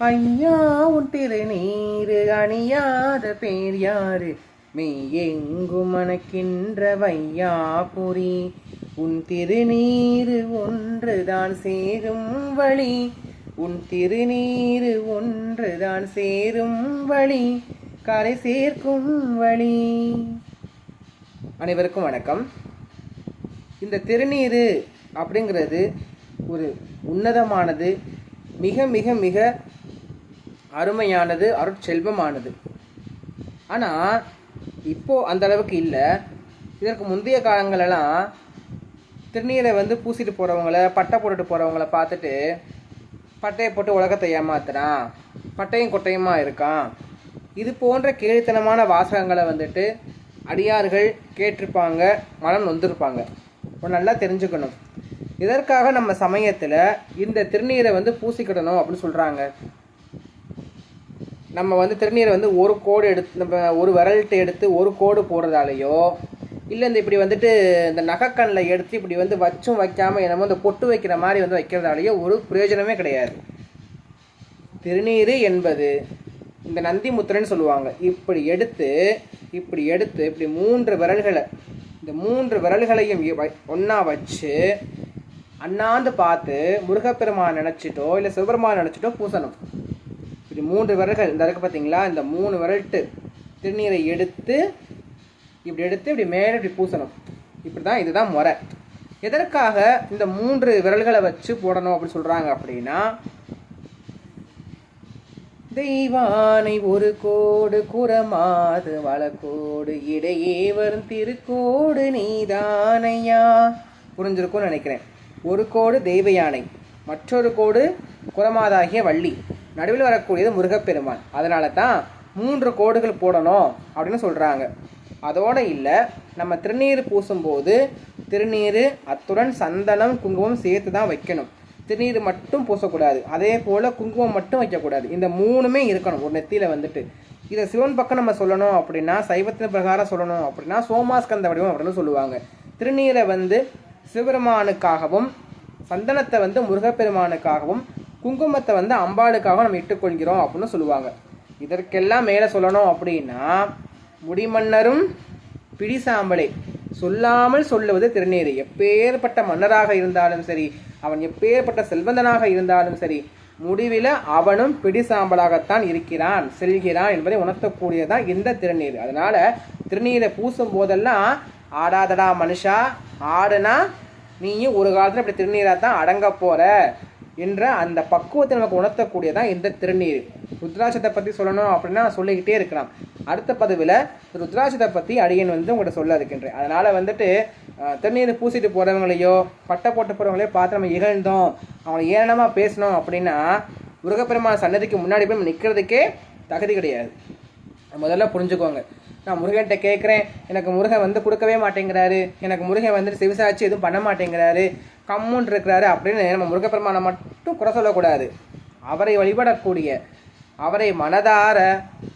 ஐயா உன் திருநீரு அணியாத பேர் யாரு? மெய் எங்கும் மணக்கின்ற வையாபுரி? உன் திருநீரு ஒன்றுதான் சேரும் வழி. உன் திருநீரு ஒன்றுதான் சேரும் வழி. கரை சேர்க்கும் வழி. அனைவருக்கும் வணக்கம். இந்த திருநீரு அப்படிங்கிறது ஒரு உன்னதமானது. மிக மிக மிக அருமையானது அருட்செல்வமானது. ஆனால் இப்போது அந்த அளவுக்கு இல்லை. இதற்கு முந்தைய காலங்களெல்லாம் திருநீரை வந்து பூசிட்டு போகிறவங்கள பட்டை போட்டுட்டு போகிறவங்கள பார்த்துட்டு பட்டையை போட்டு உலகத்தை ஏமாத்துறான். பட்டையும் கொட்டையுமா இருக்கான்? இது போன்ற கேலித்தனமான வாசகங்களை வந்துட்டு அடியார்கள் கேட்டிருப்பாங்க மனம் நொந்திருப்பாங்க. இப்போ நல்லா தெரிஞ்சுக்கணும். இதற்காக நம்ம சமயத்தில் இந்த திருநீரை வந்து பூசிக்கிடணும் அப்படின்னு சொல்கிறாங்க நம்ம வந்து திருநீரை வந்து ஒரு கோடு எடுத்து நம்ம ஒரு விரல்ட்டு எடுத்து ஒரு கோடு போடுறதாலேயோ இல்லை இந்த இப்படி வந்துட்டு இந்த நகைக்கண்ணில் எடுத்து இப்படி வந்து வச்சும் வைக்காமல் என்னமோ இந்த பொட்டு வைக்கிற மாதிரி வந்து வைக்கிறதாலேயோ ஒரு பிரயோஜனமே கிடையாது. திருநீர் என்பது இந்த நந்தி முத்திரன்னு சொல்லுவாங்க. இப்படி எடுத்து இப்படி எடுத்து இப்படி மூன்று விரல்களை இந்த மூன்று விரல்களையும் ஒன்றா வச்சு அண்ணாந்து பார்த்து முருகப்பெருமான் நினச்சிட்டோ இல்லை சிவபெருமான் நினச்சிட்டோ பூசணும். இப்படி மூன்று விரல்கள். இந்த இருக்குது பார்த்தீங்களா? இந்த மூணு விரல்ட்டு திருநீரை எடுத்து இப்படி எடுத்து இப்படி மேலே இப்படி பூசணும். இப்படி தான் இதுதான் முறை. எதற்காக இந்த மூன்று விரல்களை வச்சு போடணும் அப்படின்னு சொல்கிறாங்க அப்படின்னா தெய்வானை ஒரு கோடு குரமாது வளக்கோடு இடையே வரும் திருக்கோடு நீதானையா? புரிஞ்சிருக்கும்னு நினைக்கிறேன். ஒரு கோடு தெய்வ யானை மற்றொரு கோடு குரமாதாகிய வள்ளி. நடுவில் வரக்கூடியது முருகப்பெருமான். அதனால தான் மூன்று கோடுகள் போடணும் அப்படின்னு சொல்கிறாங்க அதோடு இல்லை நம்ம திருநீர் பூசும்போது திருநீர் அத்துடன் சந்தனம் குங்குமம் சேர்த்து தான் வைக்கணும். திருநீர் மட்டும் பூசக்கூடாது. அதே போல் குங்குமம் மட்டும் வைக்கக்கூடாது. இந்த மூணுமே இருக்கணும் ஒரு நெத்தியில் வந்துட்டு. இதை சிவன் பக்கம் நம்ம சொல்லணும் அப்படின்னா சைவத்தின் பிரகாரம் சொல்லணும் அப்படின்னா சோமாஸ்கந்த வடிவம் அப்படின்னு சொல்லுவாங்க. திருநீரை வந்து சிவபெருமானுக்காகவும் சந்தனத்தை வந்து முருகப்பெருமானுக்காகவும் குங்குமத்தை வந்து அம்பாளுக்காக நம்ம இட்டுக்கொள்கிறோம் அப்படின்னு சொல்லுவாங்க. இதற்கெல்லாம் மேலே சொல்லணும் அப்படின்னா முடிமன்னரும் பிடிசாம்பலை சொல்லாமல் சொல்லுவது திருநீர் எப்பேற்பட்ட மன்னராக இருந்தாலும் சரி அவன் எப்பேற்பட்ட செல்வந்தனாக இருந்தாலும் சரி முடிவில் அவனும் பிடிசாம்பலாகத்தான் இருக்கிறான் செல்கிறான் என்பதை உணர்த்தக்கூடியதான் இந்த திருநீர் அதனால் திருநீரை பூசும் போதெல்லாம் ஆடாதடா மனுஷா ஆடுனா நீயும் ஒரு காலத்தில் இப்படி திருநீராக தான் அடங்க போகிற என்ற அந்த பக்குவத்தை நமக்கு உணர்த்தக்கூடியதான் இந்த திருநீர். ருத்ராட்சத்தை பற்றி சொல்லணும் அப்படின்னா சொல்லிக்கிட்டே இருக்கலாம். அடுத்த பதிவில் ருத்ராட்சத்தை பற்றி அடியன் வந்து உங்கள்கிட்ட சொல்ல இருக்கின்றேன். அதனால் வந்துட்டு திருநீர் பூசிட்டு போகிறவங்களையோ பட்டை போட்டு போகிறவங்களையோ பார்த்து நம்ம இகழ்ந்தோம். அவங்களை ஏனமாக பேசணும் அப்படின்னா முருகப்பெருமான சன்னதிக்கு முன்னாடி போய் நிற்கிறதுக்கே தகுதி கிடையாது. முதல்ல புரிஞ்சுக்கோங்க. நான் முருகன்கிட்ட கேட்குறேன் எனக்கு முருகன் வந்து கொடுக்கவே மாட்டேங்கிறாரு. எனக்கு முருகன் வந்துட்டு சிவசாட்சி எதுவும் பண்ண மாட்டேங்கிறாரு. கம்முன் இருக்கிறாரு அப்படின்னு நம்ம முருகப்பெருமானை மட்டும் குறை சொல்லக்கூடாது. அவரை வழிபடக்கூடிய அவரை மனதார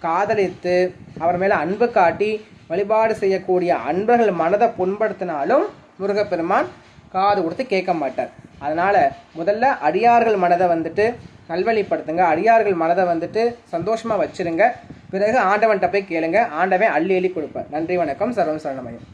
காதலித்து அவர் மேலே அன்பு காட்டி வழிபாடு செய்யக்கூடிய அன்பர்கள் மனதை புண்படுத்தினாலும் முருகப்பெருமான் காது கொடுத்து கேட்க மாட்டார். அதனால் முதல்ல அடியார்கள் மனதை வந்துட்டு நல்வழிப்படுத்துங்க. அடியார்கள் மனதை வந்துட்டு சந்தோஷமாக வச்சுருங்க. பிறகு ஆண்டவன்கிட்ட போய் கேளுங்க. ஆண்டவன் அள்ளி அள்ளி கொடுப்பேன் நன்றி வணக்கம். சர்வம் சரணமயம்.